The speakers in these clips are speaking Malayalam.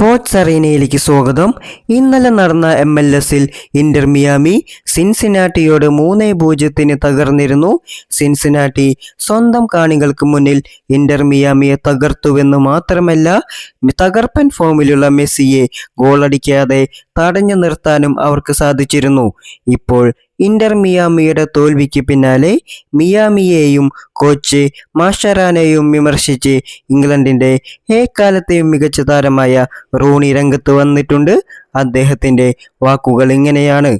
സ്പോർട്സ് അറീനയിലേക്ക് സ്വാഗതം. ഇന്നലെ നടന്ന എം എൽ എസിൽ ഇന്റർ മിയാമി സിൻസിനാട്ടിയോട് മൂന്ന് പൂജ്യത്തിന് തകർന്നിരുന്നു. സിൻസിനാട്ടി സ്വന്തം കാണികൾക്ക് മുന്നിൽ ഇന്റർ മിയാമിയെ തകർത്തുവെന്ന് മാത്രമല്ല തകർപ്പൻ ഫോമിലുള്ള മെസ്സിയെ ഗോളടിക്കാതെ തടഞ്ഞു നിർത്താനും അവർക്ക് സാധിച്ചിരുന്നു. ഇപ്പോൾ ഇന്റർ മിയാമിയുടെ തോൽവിക്ക് പിന്നാലെ മിയാമിയെയും കോച്ച് മാഷറാനെയും വിമർശിച്ച് ഇംഗ്ലണ്ടിന്റെ ഏക്കാലത്തെയും മികച്ച താരമായ റൂണി രംഗത്ത് വന്നിട്ടുണ്ട്. അദ്ദേഹത്തിന്റെ വാക്കുകൾ ഇങ്ങനെയാണ്.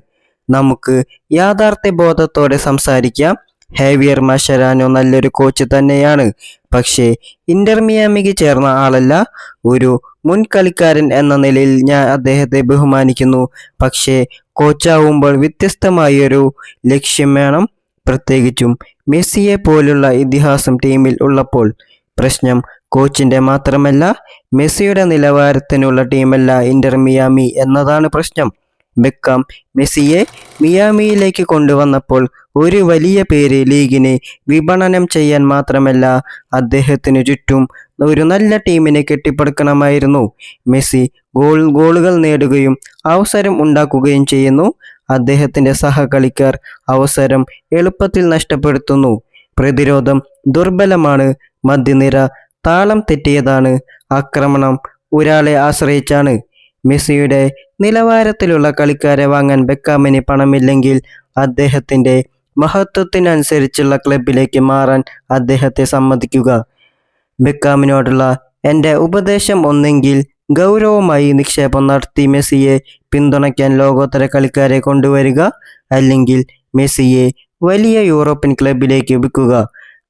നമുക്ക് യാഥാർത്ഥ്യ ബോധത്തോടെ സംസാരിക്കാം. ഹേവിയർ മഷരാനോ നല്ലൊരു കോച്ച് തന്നെയാണ്. പക്ഷേ ഇന്റർ മിയാമിക്ക് ചേർന്ന ആളല്ല. ഒരു മുൻ കളിക്കാരൻ എന്ന നിലയിൽ ഞാൻ അദ്ദേഹത്തെ ബഹുമാനിക്കുന്നു. പക്ഷേ കോച്ചാവുമ്പോൾ വ്യത്യസ്തമായൊരു ലക്ഷ്യം വേണം. പ്രത്യേകിച്ചും മെസ്സിയെ പോലുള്ള ഇതിഹാസം ടീമിൽ ഉള്ളപ്പോൾ പ്രശ്നം കോച്ചിന്റെ മാത്രമല്ല മെസ്സിയുടെ നിലവാരത്തിനുള്ള ടീമല്ല ഇന്റർ മിയാമി എന്നതാണ് പ്രശ്നം. ബെക്കാം മെസ്സിയെ മിയാമിയിലേക്ക് കൊണ്ടുവന്നപ്പോൾ ഒരു വലിയ പേര് ലീഗിനെ വിപണനം ചെയ്യാൻ മാത്രമല്ല അദ്ദേഹത്തിന് ചുറ്റും ഒരു നല്ല ടീമിനെ കെട്ടിപ്പടുക്കണമായിരുന്നു. മെസ്സി ഗോൾ ഗോളുകൾ നേടുകയും അവസരം ഉണ്ടാക്കുകയും ചെയ്യുന്നു. അദ്ദേഹത്തിന്റെ സഹകളിക്കാർ അവസരം എളുപ്പത്തിൽ നഷ്ടപ്പെടുത്തുന്നു. പ്രതിരോധം ദുർബലമാണ്. മധ്യനിര താളം തെറ്റിയതാണ്. ആക്രമണം ഒരാളെ ആശ്രയിച്ചാണ്. മെസ്സിയുടെ നിലവാരത്തിലുള്ള കളിക്കാരെ വാങ്ങാൻ ബെക്കാമിന് പണമില്ലെങ്കിൽ അദ്ദേഹത്തിന്റെ മഹത്വത്തിനനുസരിച്ചുള്ള ക്ലബിലേക്ക് മാറാൻ അദ്ദേഹത്തെ സമ്മതിക്കുക. ബെക്കാമിനോടുള്ള എന്റെ ഉപദേശം ഒന്നെങ്കിൽ ഗൗരവമായി നിക്ഷേപം നടത്തി മെസ്സിയെ പിന്തുണയ്ക്കാൻ ലോകോത്തര കളിക്കാരെ കൊണ്ടുവരിക അല്ലെങ്കിൽ മെസ്സിയെ വലിയ യൂറോപ്യൻ ക്ലബിലേക്ക് വിൽക്കുക.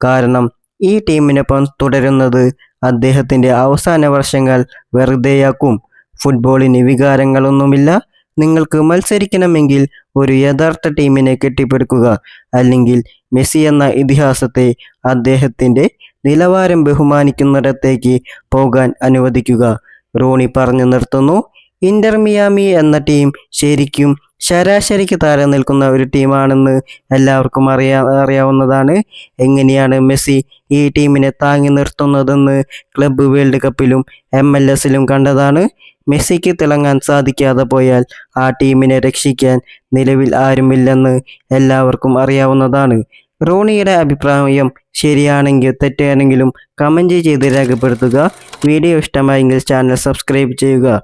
കാരണം ഈ ടീമിനൊപ്പം തുടരുന്നത് അദ്ദേഹത്തിന്റെ അവസാന വർഷങ്ങൾ വെറുതെയാക്കും. ഫുട്ബോളിന് വികാരങ്ങളൊന്നുമില്ല. നിങ്ങൾക്ക് മത്സരിക്കണമെങ്കിൽ ഒരു യഥാർത്ഥ ടീമിനെ കെട്ടിപ്പടുക്കുക. അല്ലെങ്കിൽ മെസ്സി എന്ന ഇതിഹാസത്തെ അദ്ദേഹത്തിന്റെ നിലവാരം ബഹുമാനിക്കുന്നിടത്തേക്ക് പോകാൻ അനുവദിക്കുക. റോണി പറഞ്ഞു നിർത്തുന്നു. ഇന്റർ മിയാമി എന്ന ടീം ശരിക്കും ശരാശരിക്ക് താഴെ നിൽക്കുന്ന ഒരു ടീമാണെന്ന് എല്ലാവർക്കും അറിയാ അറിയാവുന്നതാണ്. എങ്ങനെയാണ് മെസ്സി ഈ ടീമിനെ താങ്ങി നിർത്തുന്നതെന്ന് ക്ലബ്ബ് വേൾഡ് കപ്പിലും എം എൽ എസിലും കണ്ടതാണ്. മെസ്സിക്ക് തിളങ്ങാൻ സാധിക്കാതെ പോയാൽ ആ ടീമിനെ രക്ഷിക്കാൻ നിലവിൽ ആരുമില്ലെന്ന് എല്ലാവർക്കും അറിയാവുന്നതാണ്. റോണിയുടെ അഭിപ്രായം ശരിയാണെങ്കിൽ തെറ്റാണെങ്കിലും കമന്റ് ചെയ്ത് രേഖപ്പെടുത്തുക. വീഡിയോ ഇഷ്ടമായെങ്കിൽ ചാനൽ സബ്സ്ക്രൈബ് ചെയ്യുക.